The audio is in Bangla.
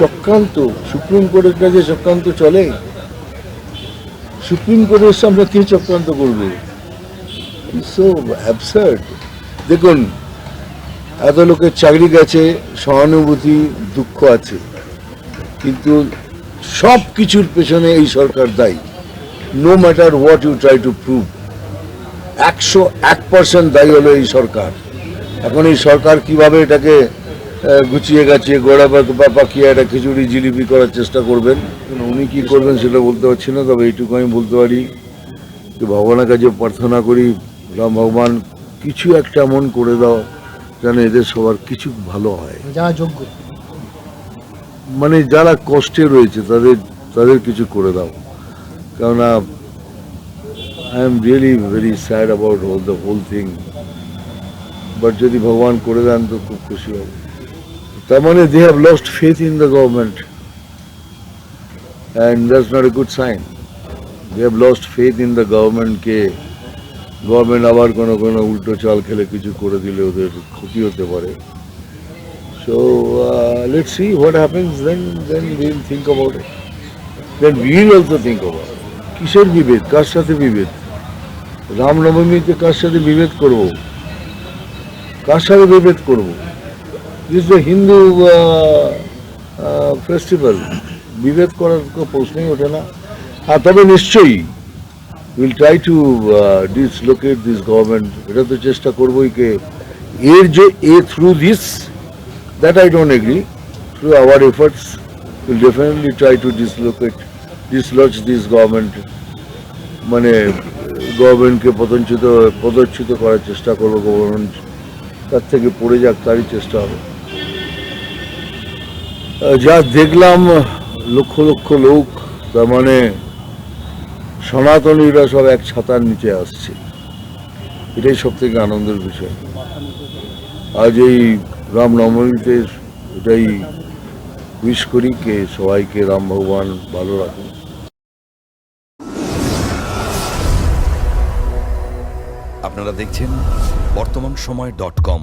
চক্রান্ত, সুপ্রিম কোর্টের কাছে চক্রান্ত চলে। সুপ্রিম কোর্টের সামনে কে চক্রান্ত করবে? সো দেখুন, এত লোকের চাকরি গেছে, সহানুভূতি, দুঃখ আছে। কিন্তু সব কিছুর পেছনে এই সরকার দায়ী। No matter what you try to prove একশো এক পার্সেন্ট দায়ী হলো এই সরকার। এখন এই সরকার কীভাবে এটাকে গুছিয়ে গাছিয়ে গোড়া বা পাকিয়ে একটা খিচুড়ি জিলিপি করার চেষ্টা করবেন। উনি কি করবেন সেটা বলতে পারছি না তবে এইটুকু আমি বলতে পারি যে ভগবানের কাছে প্রার্থনা করি রাম ভগবান কিছু একটা এমন করে দাও যেন এদের সবার কিছু ভালো হয়। যারা যোগ্য। মানে যারা কষ্টে রয়েছে তাদের তাদের কিছু করে দাও। কেননা I am really very sad about all the whole thing but যদি ভগবান করে দেন তো খুব খুশি হব। তার মানে they have lost faith in the government and that's not a good sign they have lost faith in the গভর্নমেন্টকে গভর্নমেন্ট আবার কোনো কোনো উল্টো চাল খেলে কিছু করে দিলে ওদের ক্ষতি হতে পারে। So uh, let's see what happens. Then then we'll think about it. Then we'll also think কিসের বিভেদ? কার সাথে বিভেদ? রামনবমীতে কার সাথে বিভেদ করব? কার সাথে বিভেদ করব? দিস দ্য হিন্দু ফেস্টিভ্যাল বিভেদ করার কোনো প্রশ্নই ওঠে না হ্যাঁ তবে নিশ্চয়ই will try to dislocate this government এটা তো চেষ্টা করবোই কে এর যে এ through this That I don't agree. Through our efforts, we'll definitely try to dislocate, dislodge this government. মানে গভর্নমেন্টকে পদচ্যুত পদচ্যুত করার চেষ্টা করব গভর্নমেন্ট তার থেকে পড়ে যাক তারই চেষ্টা হবে। যা দেখলাম, লক্ষ লক্ষ লোক, তার মানে সনাতনীরা সব এক ছাতার নিচে আসছে। এটাই সব থেকে আনন্দের বিষয়। আজ এই রামনবমীতে এটাই উইশ করি কে সবাইকে রাম ভগবান ভালো রাখুন আপনারা দেখছেন বর্তমান সময় ডট কম।